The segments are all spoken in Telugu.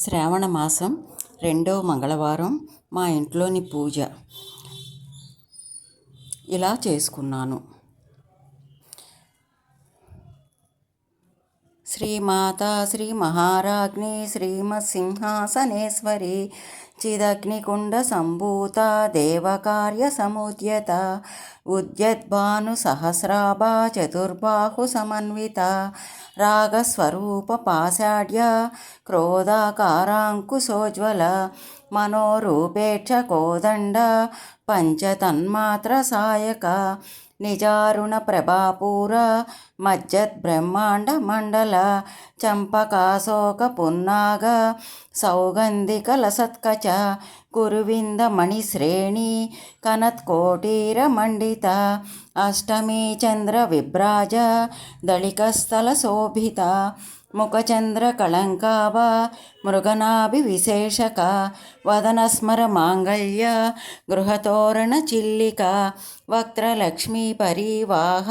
శ్రావణ మాసం రెండో మంగళవారం మా ఇంట్లోని పూజ. ఇలా చేసుకున్నాను. శ్రీమాత శ్రీ మహారాజ్ఞి శ్రీమత్సింహాసనేశ్వరి చిదగ్నికుండ సంభూత దేవకార్య సముద్యత ఉద్యద్భాను సహస్రాభ చతుర్బాహు సమన్విత రాగస్వరూప పాశాఢ్య క్రోధాకారాంకుశోజ్వల మనోరూపేక్ష కోదండ పంచతన్మాత్ర సాయక నిజారుణ ప్రభాపూర మజ్జద్బ్రహ్మాండ మండల చంపకాశోక పున్నాగ సౌగంధిక లసత్కచ కురువింద మణిశ్రేణి కనత్కోటీర మండిత అష్టమీ చంద్ర విభ్రాజ దళికస్థల శోభిత ముఖచంద్ర కళంకాభ మృగనాభివిశేషక వదనస్మర మాంగళ్య గృహతోరణ చిల్లిక వక్త్రలక్ష్మీ పరివాహ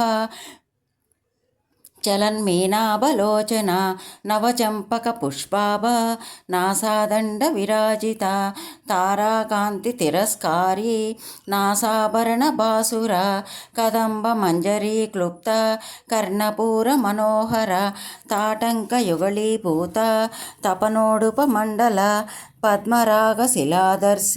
తారాకాంతి తిరస్కారి నాసాభరణ బాసుర కదంబ మంజరీ క్లుప్త కర్ణపూర మనోహర తాటంక యుగళీభూత తపనోడుప మండల పద్మరాగ శిలాదర్శ